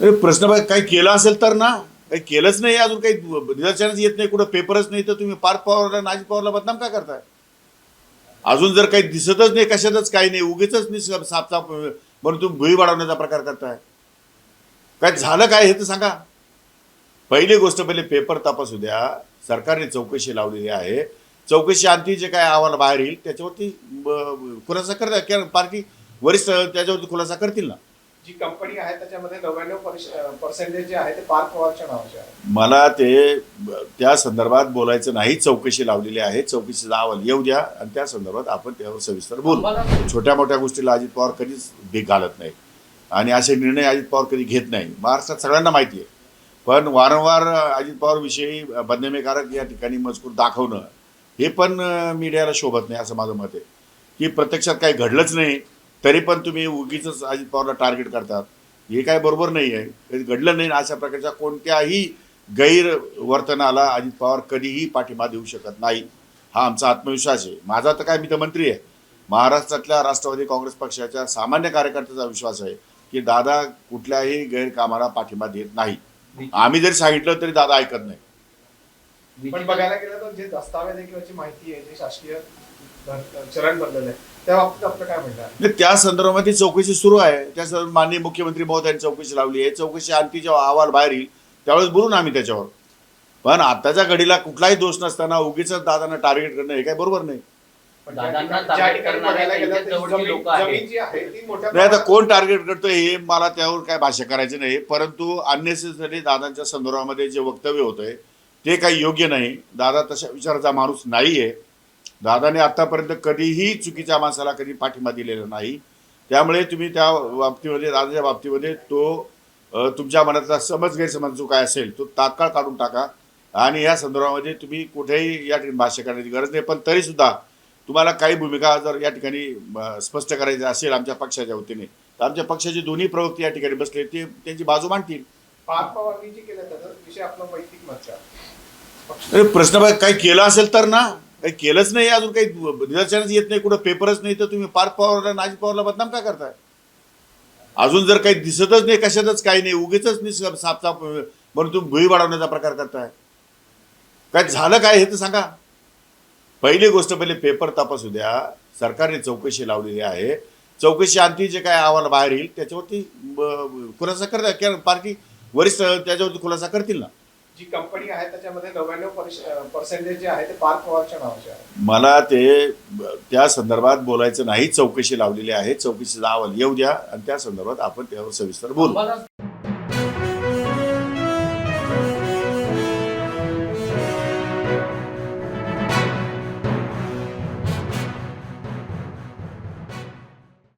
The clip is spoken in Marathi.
अरे प्रश्न काही केलं असेल तर ना काही केलंच नाही अजून काही निदर्शनच येत नाही कुठं पेपरच नाही तर तुम्ही पार्थ पवारला नाजी पवारला बदनाम का करताय? अजून जर काही दिसतच नाही कशातच काही नाही उगीच नाही साप साप म्हणून तुम्ही भुई वाढवण्याचा प्रकार करताय. काय झालं काय हे तर सांगा. पहिली गोष्ट पहिले पेपर तपासू द्या. सरकारने चौकशी लावलेली आहे. चौकशी आणखी जे काय अहवाल बाहेर येईल त्याच्यावरती ब- खुलासा करता पार्टी वरिष्ठ त्याच्यावरती खुलासा करतील ना. जी कंपनी आहे त्याच्यामध्ये नव्याण्णव पर्सेंटेज जे आहे ते पार्थ पवारच्या नावाचे आहे. मला ते त्या संदर्भात बोलायचं नाही चौकशी लावलेली आहे. चौकशीचा अहवाल येऊ द्या आणि त्या संदर्भात आपण त्यावर सविस्तर बोलू. छोट्या मोठ्या गोष्टीला अजित पवार कधीच भीक घालत नाही. आणि असे निर्णय अजित पवार कधी घेत नाही. महाराष्ट्रात सगळ्यांना माहिती आहे. पण वारंवार अजित पवारविषयी बदनामीकारक या ठिकाणी मजकूर दाखवणं हे पण मीडियाला शोभत नाही असं माझं मत आहे. की प्रत्यक्षात काही घडलंच नाही. तरी पण तुम्ही उगीच अजित पवारला टार्गेट करतात. हे काय बरोबर नाही आहे कधी घडलं नाही अशा प्रकारच्या कोणत्याही गैरवर्तनाला अजित पवार कधीही पाठिंबा देऊ शकत नाही. हा आमचा आत्मविश्वास आहे. माझा तर काय मी तर मंत्री आहे. महाराष्ट्रातल्या राष्ट्रवादी काँग्रेस पक्षाच्या सामान्य कार्यकर्त्याचा विश्वास आहे की दादा कुठल्याही गैरकामाला पाठिंबा देत नाही. आम्ही जरी सांगितलं तरी दादा ऐकत नाही. पण बघायला गेलं तर जे दस्तावेज आहे किंवा जी माहिती आहे जे शासकीय बनलेलं आहे. त्या बाबतीत आपलं काय म्हणणं आहे म्हणजे त्या संदर्भात ही चौकशी सुरू आहे. त्या संदर्भात माननीय मुख्यमंत्री महोदयांनी चौकशी लावली आहे. चौकशी आणखी जेव्हा अहवाल बाहेर येईल त्यावेळेस बोलू ना आम्ही त्याच्यावर. पण आताच्या घडीला कुठलाही दोष नसताना उगीच दादांना टार्गेट करणं हे काय बरोबर नाही. आता कोण टार्गेट करतोय हे मला त्यावर काय भाष्य करायचं नाही. परंतु अननेसेसरी दादांच्या संदर्भामध्ये जे वक्तव्य होतंय ते काही योग्य नाही. दादा तशा विचाराचा माणूस नाही आहे दादाने आतापर्यंत कधीही चुकीच्या माणसाला कधी पाठिंबा दिलेला नाही. त्यामुळे तुम्ही त्या बाबतीमध्ये दादाच्या बाबतीमध्ये तो तुमच्या मनातला समज गैरसमज जो काय असेल तो तात्काळ काढून टाका. आणि या संदर्भामध्ये तुम्ही कुठेही या ठिकाणी भाष्य करण्याची गरज नाही. पण तरीसुद्धा तुम्हाला काही भूमिका जर या ठिकाणी स्पष्ट करायची असेल आमच्या पक्षाच्या वतीने तर आमच्या पक्षाचे दोन्ही प्रवक्ते या ठिकाणी बसले ते त्यांची बाजू मांडतील. प्रश्न काही केलं असेल तर ना काही केलंच नाही अजून काही निदर्शनच येत नाही कुठं पेपरच नाही तर तुम्ही पार्थ पवारला नाजी पवारला बदनाम का करताय? अजून जर काही दिसतच नाही कशातच काही नाही उगीच नाही साप म्हणून तुम्ही भुई वाढवण्याचा प्रकार करताय. काय झालं काय हे तर सांगा. पहिली गोष्ट पहिले पेपर तपासू द्या. सरकारने चौकशी लावलेली आहे. चौकशी आणखी जे काय अहवाल बाहेर येईल त्याच्यावरती खुलासा करता पार्टी वरिष्ठ त्याच्यावरती खुलासा करतील ना. जी कंपनी आहे त्याच्यामध्ये नव्याण्णव पर्सेंटेज जे आहे ते पार्थ पवारच्या नावाचे आहे. मला ते त्या संदर्भात बोलायचं नाही चौकशी लावलेली आहे. चौकशीचा अहवाल येऊ द्या आणि त्या संदर्भात आपण त्यावर सविस्तर बोलू.